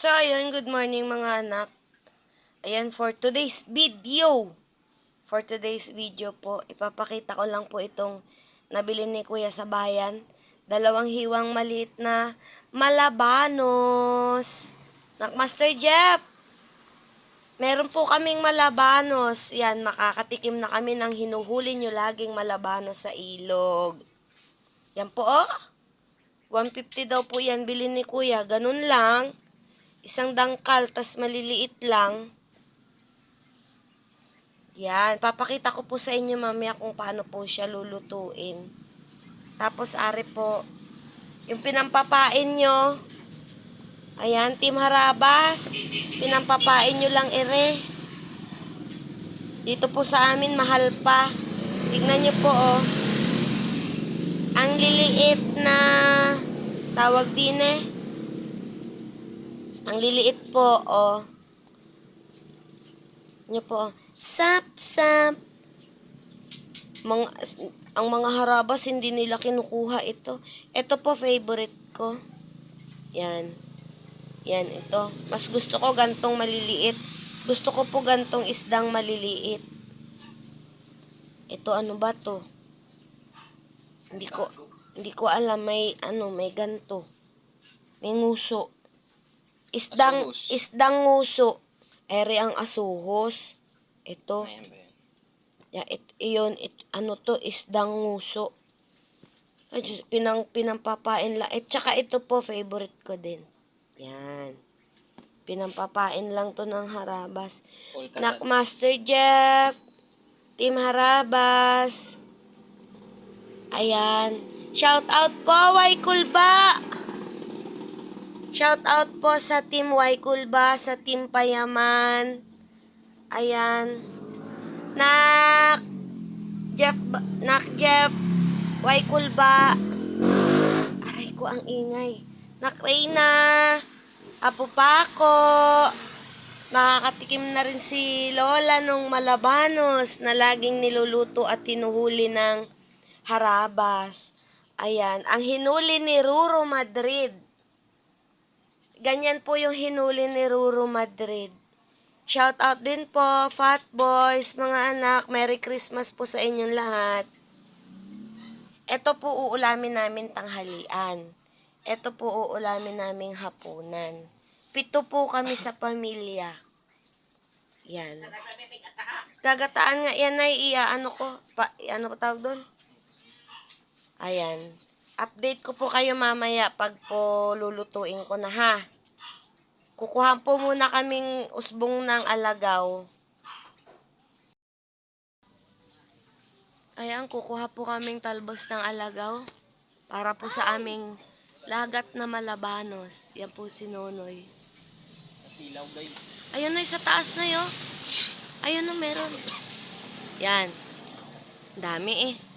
So, ayun, good morning mga anak. Ayan, for today's video, for today's video po, ipapakita ko lang po itong nabili ni Kuya sa bayan. Dalawang hiwang maliit na malabanos. Nak Master Jeff, meron po kaming malabanos. Yan, makakatikim na kami ng hinuhuli nyo laging malabanos sa ilog. Yan po, oh. 150 daw po yan, bilhin ni kuya. Ganun lang. Isang dangkal, tas maliliit lang. Yan. Papakita ko po sa inyo mamaya kung paano po siya lulutuin. Tapos, ari po, yung pinampapain nyo, ayan, Team Harabas, pinampapain nyo lang ere. Dito po sa amin, mahal pa. Tignan nyo po, oh. Ang liliit na tawag din eh. Ang liliit po, oh. Nyo po, oh. Sap, sap. Mga, ang mga harabas, hindi nila kinukuha ito. Ito po, favorite ko. Yan. Yan, ito. Mas gusto ko gantong maliliit. Gusto ko po gantong isdang maliliit. Ito, ano ba to? Hindi ko hindi ko alam may ano, may ganto. May nguso. Isdang Asuhos. isdang nguso. Ere ang asuhos. Ito. Ayan ba yan? Ya, it, iyon, it, ano to, isdang nguso. Ay, Diyos, pinang, pinampapain lang. Eh, tsaka ito po, favorite ko din. Yan. Pinampapain lang to ng harabas. Nak. Master Jeff, Team Harabas. Ayan. Shout out po, Waikulba. Shout out po sa Team Waikulba, sa Team Payaman. Ayan. Nak Jeff, Nak Jeff, Waikulba. Aray ko ang ingay. Nak Reyna, Apo Paco. Makakatikim na rin si Lola nung malabanos na laging niluluto at hinuhuli ng harabas. Ayan, ang hinuli ni Ruro Madrid. Ganyan po yung hinuli ni Ruro Madrid. Shout out din po, Fat Boys, mga anak. Merry Christmas po sa inyong lahat. Ito po uulamin namin tanghalian. Ito po uulamin naming hapunan. Pito po kami sa pamilya. Yan. Gagataan nga yan ay iya ano ko, pa, ano pa tawag doon? Ayan. Update ko po kayo mamaya pag po lulutuin ko na ha. Kukuha po muna kaming usbong ng alagaw. Ayan, kukuha po kaming talbos ng alagaw para po sa aming lagat na malabanos. Yan po si Nonoy. Nasilaw guys. Ayun na, sa taas na yun. Ayun na, meron. Yan. Dami eh.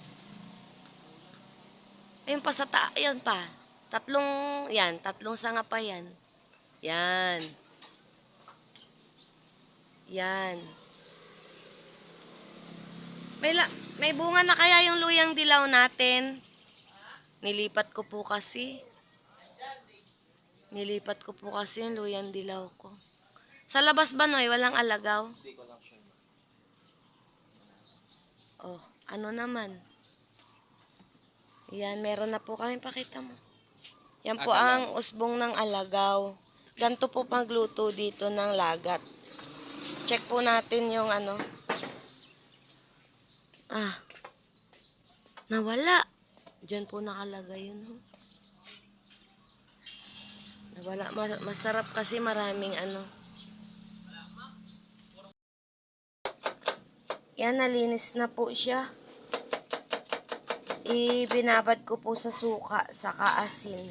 Ayun pa sa taas. Ayun pa. Tatlong, yan. Tatlong sanga pa yan. Yan. Yan. May, la, may bunga na kaya yung luyang dilaw natin? Nilipat ko po kasi. Nilipat ko po kasi yung luyang dilaw ko. Sa labas ba, Noy? Walang alagaw? Oh, ano naman? Yan, meron na po kami. Pakita mo. Yan po ang usbong ng alagaw. Ganto po pagluto dito ng lagat. Check po natin yung ano. Ah. Nawala. Diyan po nakalagay yun. oh. Nawala. Ma- Masarap kasi maraming ano. Yan, nalinis na po siya. Ibinabad ko po sa suka, sa kaasin.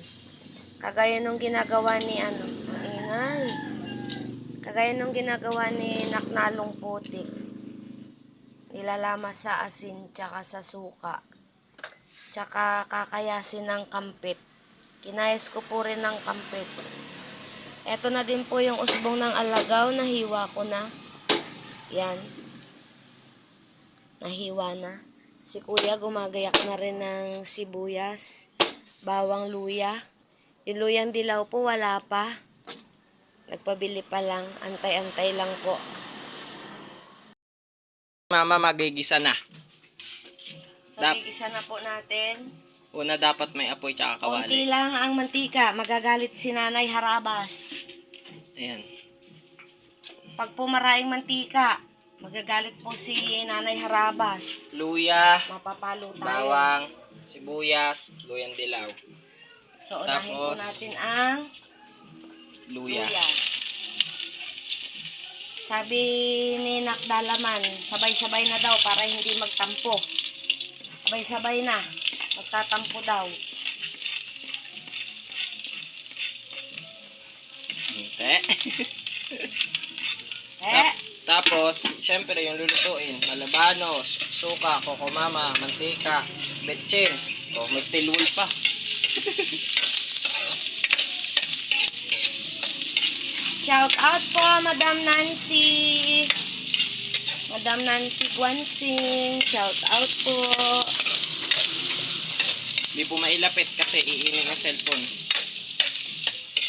Kagaya nung ginagawa ni ano, ingay. Kagaya nung ginagawa ni Naknalong Putik. Nilalama sa asin, tsaka sa suka. Tsaka kakayasin ng kampit. Kinayas ko po rin ng kampit. Eto na din po yung usbong ng alagaw, nahiwa ko na. Yan. Nahiwa na. Si kuya gumagayak na rin ng sibuyas, bawang luya. Yung luyang dilaw po wala pa. Nagpabili pa lang. Antay-antay lang po. Mama, magigisa na. So, Dap- gigisa na po natin. Una dapat may apoy tsaka kawali. lang ang mantika. Magagalit si Nanay Harabas. Ayan. Pag po maraming mantika, magagalit po si Nanay Harabas. Luya, Mapapalo tayo. bawang, sibuyas, luyang dilaw. So, unahin po Tapos, natin ang Luya. luya. Sabi ni Nak Dalaman, sabay-sabay na daw para hindi magtampo. Sabay-sabay na. Magtatampo daw. Hindi. Tapos, syempre yung lulutuin, malabanos, suka, kokomama, mantika, betchin. Oh, may steel wool pa. shout out po, Madam Nancy. Madam Nancy Guansing. Shout out po. Hindi po mailapit kasi iinit ang cellphone.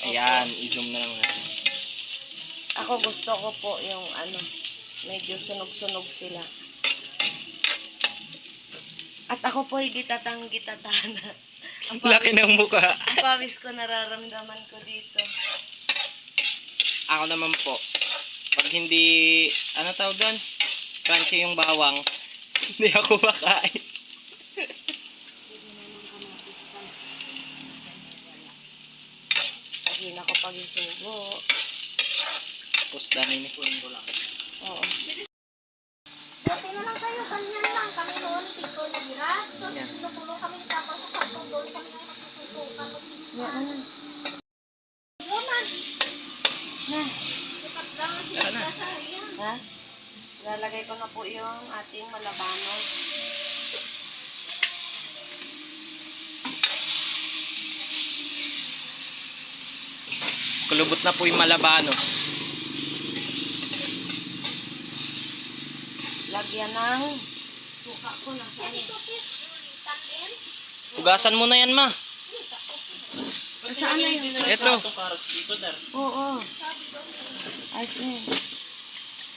Ayan, i-zoom na lang natin. Ako gusto ko po yung ano, medyo sunog-sunog sila. At ako po ay gitatang-gitatana. Ang Laki ng mukha. Ang pawis ko nararamdaman ko dito. Ako naman po, pag hindi, ano tawag doon? Crunchy yung bawang, hindi ako makain. Hindi na ko pag sugo. Tapos dami ni ko lang. Oo. Dati na lang kayo, ganyan lang kami noon, tito na gira. So, Yan. sinukulo kami tapos sa kantong doon kami na nagsusukan. Yan na. Woman, Na. sikat lang ang Yan na. sinasayang. Ha? Lalagay ko na po yung ating malabano. Kulubot na po yung malabanos. Lagyan ng suka ko na sa Ito, sis, takin. Hugasan mo na yan, ma. Saan na yun? Ito. Oo. Ayos na yun.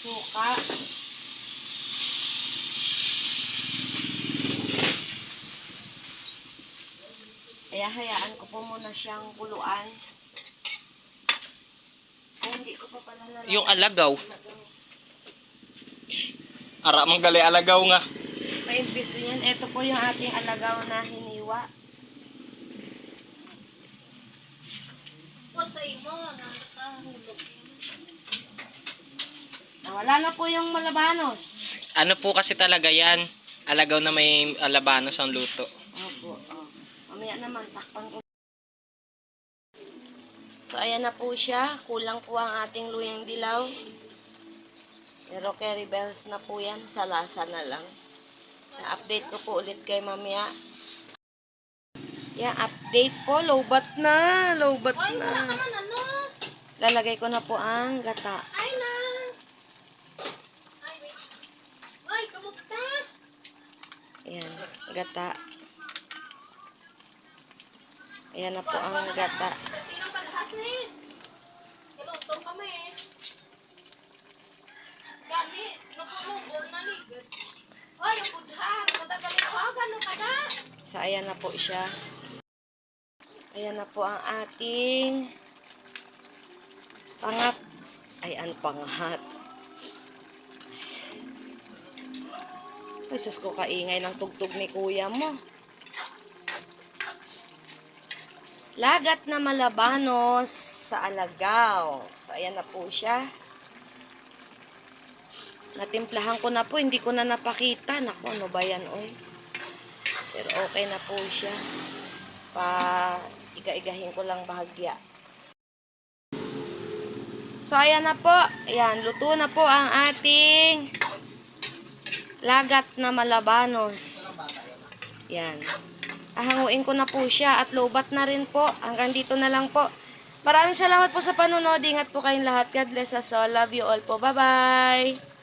Suka. Kaya hayaan ko po muna siyang kuluan. Ay, hindi ko pa pala nalagyan. Yung alagaw. Ara mang gali alagaw nga. Paimpis din yan. Ito po yung ating alagaw na hiniwa. Huwag sa imo, nakahulog. Nawala na po yung malabanos. Ano po kasi talaga yan? Alagaw na may alabanos ang luto. Opo. Oh. Mamaya naman, takpan ko. So, ayan na po siya. Kulang po ang ating luyang dilaw. Pero carry bells na po yan. Sa lasa na lang. Na-update ko po ulit kay mamaya. Yan, update po. Lowbat na. Lowbat ka na. man, ano? Lalagay ko na po ang gata. Ay, na. Ay, wait. Ay, kamusta? Ayan, gata. Ayan na po ang gata. Tinang palahas ni. Ilutong kami. Gani, nupulubo na ni. Ay, ang budhan. Katagalin ko, gano'n ka na? So, ayan na po siya. Ayan na po ang ating pangat. Ay, ang pangat. Ay, sus ko kaingay ng tugtog ni kuya mo. Lagat na malabanos sa alagaw. So, ayan na po siya. Natimplahan ko na po, hindi ko na napakita. Naku, ano ba yan, oy? Pero okay na po siya. Pa iga-igahin ko lang bahagya. So, ayan na po. Ayan, luto na po ang ating lagat na malabanos. Yan. Ahanguin ko na po siya at lobat na rin po. Hanggang dito na lang po. Maraming salamat po sa panonood. Ingat po kayong lahat. God bless us all. Love you all po. Bye-bye.